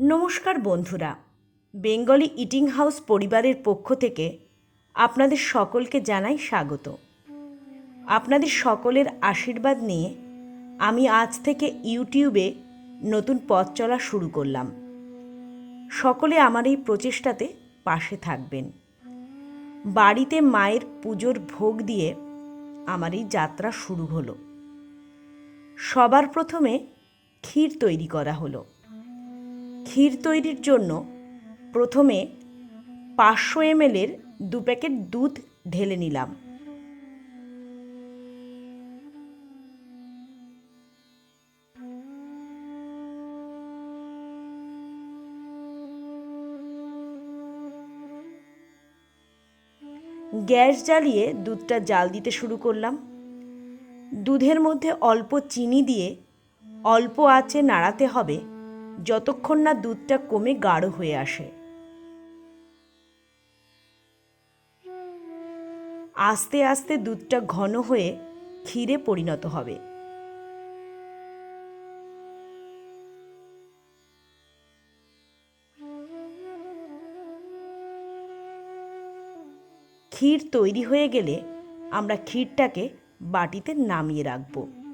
নমস্কার বন্ধুরা, Bengali eating house পরিবারের পক্ষ থেকে আপনাদের সকলকে জানাই স্বাগত। আপনাদের সকলের আশীর্বাদ নিয়ে আমি আজ থেকে ইউটিউবে নতুন পথ চলা শুরু করলাম। সকলে আমার এই প্রচেষ্টাতে পাশে থাকবেন। বাড়িতে মায়ের পুজোর ভোগ দিয়ে আমার এই যাত্রা শুরু হলো। সবার প্রথমে ক্ষীর তৈরি করা হলো। ক্ষীর তৈরির জন্য প্রথমে পাঁচশো এমএলের দু প্যাকেট দুধ ঢেলে নিলাম। গ্যাস জ্বালিয়ে দুধটা জাল দিতে শুরু করলাম। দুধের মধ্যে অল্প চিনি দিয়ে অল্প আঁচে নাড়াতে হবে। যতক্ষণ না দুধটা কমে গাঢ় হয়ে আসে। আস্তে আস্তে দুধটা ঘন হয়ে ক্ষীরে পরিণত হবে। ক্ষীর তৈরি হয়ে গেলে আমরা ক্ষীরটাকে বাটিতে নামিয়ে রাখব।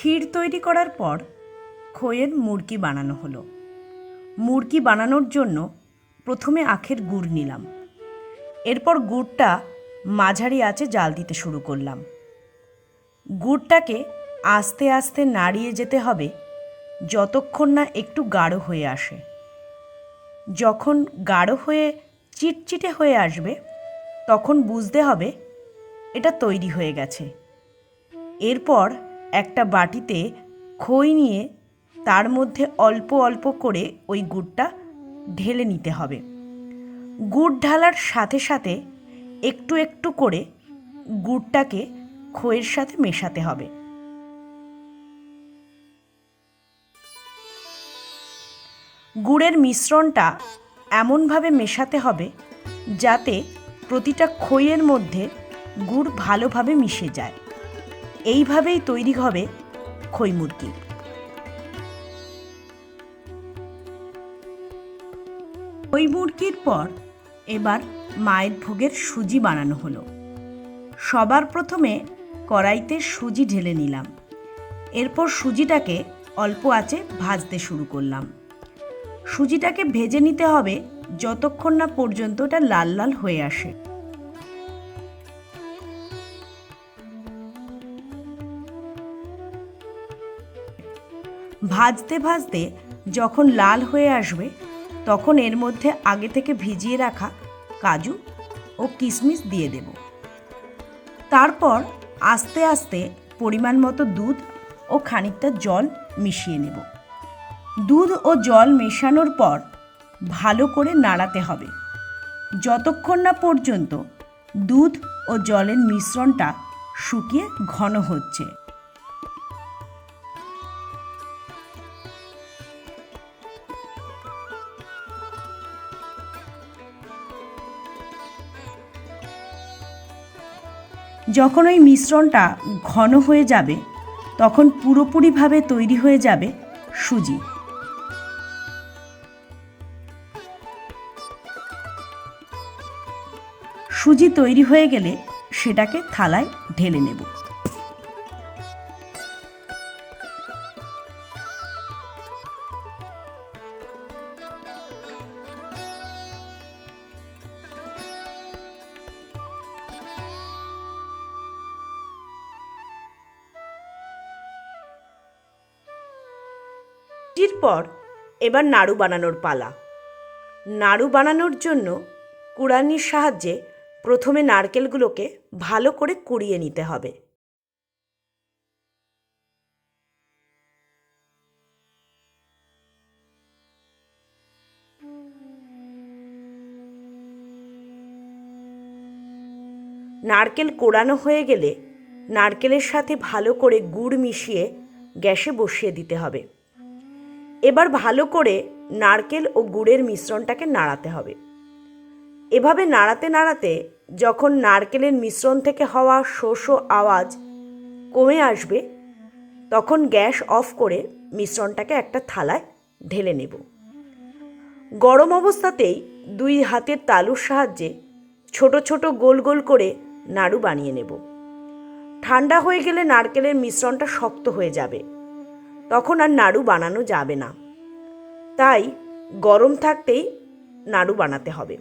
ক্ষীর তৈরি করার পর খইয়ের মুরকি বানানো হলো। মুরকি বানানোর জন্য প্রথমে আখের গুড় নিলাম। এরপর গুড়টা মাঝারি আঁচে জাল দিতে শুরু করলাম। গুড়টাকে আস্তে আস্তে নাড়িয়ে যেতে হবে যতক্ষণ না একটু গাঢ় হয়ে আসে। যখন গাঢ় হয়ে, চিটচিটে হয়ে আসবে, তখন বুঝতে হবে এটা তৈরি হয়ে গেছে। এরপর একটা বাটিতে খই নিয়ে তার মধ্যে অল্প অল্প করে ওই গুড়টা ঢেলে নিতে হবে। গুড় ঢালার সাথে সাথে একটু একটু করে গুড়টাকে খইয়ের সাথে মেশাতে হবে। গুড়ের মিশ্রণটা এমনভাবে মেশাতে হবে যাতে প্রতিটা খইয়ের মধ্যে গুড় ভালোভাবে মিশে যায়। এইভাবেই তৈরি হবে খই মুরগি। খই মুরগির পর এবার মায়ের ভোগের সুজি বানানো হলো। সবার প্রথমে কড়াইতে সুজি ঢেলে নিলাম। এরপর সুজিটাকে অল্প আঁচে ভাজতে শুরু করলাম। সুজিটাকে ভেজে নিতে হবে যতক্ষণ না পর্যন্ত ওটা লাল লাল হয়ে আসে। ভাজতে ভাজতে যখন লাল হয়ে আসবে, তখন এর মধ্যে আগে থেকে ভিজিয়ে রাখা কাজু ও কিশমিশ দিয়ে দেব। তারপর আস্তে আস্তে পরিমাণ মতো দুধ ও খানিকটা জল মিশিয়ে নেব। দুধ ও জল মেশানোর পর ভালো করে নাড়াতে হবে। যতক্ষণ না পর্যন্ত দুধ ও জলের মিশ্রণটা শুকিয়ে ঘন হচ্ছে। যখন ওই মিশ্রণটা ঘন হয়ে যাবে, তখন পুরোপুরিভাবে তৈরি হয়ে যাবে সুজি। সুজি তৈরি হয়ে গেলে সেটাকে থালায় ঢেলে নেব। এর পর এবার নাড়ু বানানোর পালা। নাড়ু বানানোর জন্য কুড়ানির সাহায্যে প্রথমে নারকেলগুলোকে ভালো করে কুড়িয়ে নিতে হবে। নারকেল কোড়ানো হয়ে গেলে নারকেলের সাথে ভালো করে গুড় মিশিয়ে গ্যাসে বসিয়ে দিতে হবে। এবার ভালো করে নারকেল ও গুড়ের মিশ্রণটাকে নাড়াতে হবে। এভাবে নাড়াতে নাড়াতে যখন নারকেলের মিশ্রণ থেকে হওয়া শো শো আওয়াজ কমে আসবে, তখন গ্যাস অফ করে মিশ্রণটাকে একটা থালায় ঢেলে নেব। গরম অবস্থাতেই দুই হাতের তালুর সাহায্যে ছোট ছোট গোল গোল করে নাড়ু বানিয়ে নেব। ঠান্ডা হয়ে গেলে নারকেলের মিশ্রণটা শক্ত হয়ে যাবে। তখন আর নাড়ু বানানো যাবে না। তাই গরম থাকতেই নাড়ু বানাতে হবে।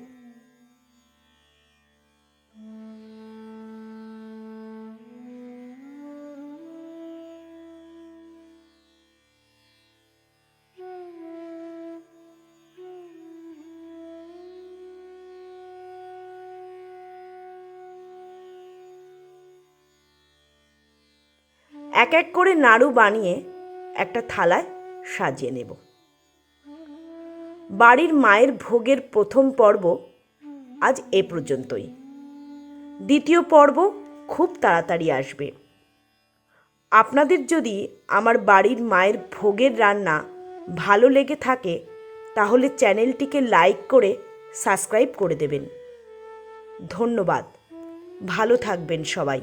এক এক করে নাড়ু বানিয়ে একটা থালায় সাজিয়ে নেব। বাড়ির মায়ের ভোগের প্রথম পর্ব আজ এ পর্যন্তই। দ্বিতীয় পর্ব খুব তাড়াতাড়ি আসবে। আপনাদের যদি আমার বাড়ির মায়ের ভোগের রান্না ভালো লেগে থাকে, তাহলে চ্যানেলটিকে লাইক করে সাবস্ক্রাইব করে দেবেন। ধন্যবাদ। ভালো থাকবেন সবাই।